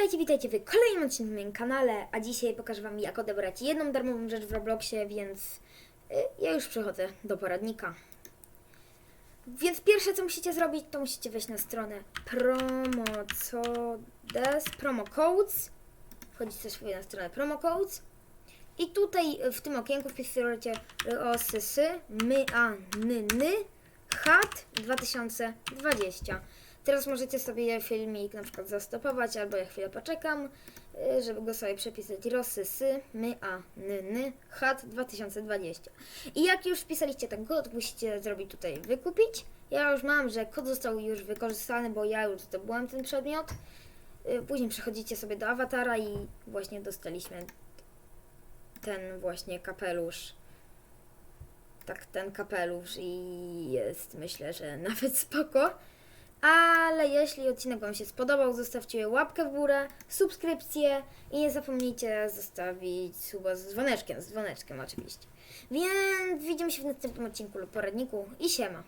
Witajcie, witajcie w kolejnym odcinku na moim kanale, a dzisiaj pokażę Wam jak odebrać jedną darmową rzecz w Robloxie, więc y, ja już przechodzę do poradnika. Więc pierwsze co musicie zrobić, to musicie wejść na stronę promocodes, promocodes, wchodzicie sobie na stronę promocodes i tutaj y, w tym okienku wpisujecie osysy, my, a, ny, ny, hat 2020. Teraz możecie sobie filmik na przykład zastopować, albo ja chwilę poczekam, y, żeby go sobie przepisać. Rosy, sy, my, a, ny, ny, hat 2020. I jak już wpisaliście ten kod, musicie zrobić tutaj wykupić. Ja już mam, że kod został już wykorzystany, bo ja już zdobyłem ten przedmiot. Y, Później przechodzicie sobie do awatara i właśnie dostaliśmy ten właśnie kapelusz. Tak, ten kapelusz i jest myślę, że nawet spoko. Jeśli odcinek Wam się spodobał, zostawcie łapkę w górę, subskrypcję i nie zapomnijcie zostawić suba z dzwoneczkiem, z dzwoneczkiem oczywiście. Więc widzimy się w następnym odcinku lub poradniku i siema.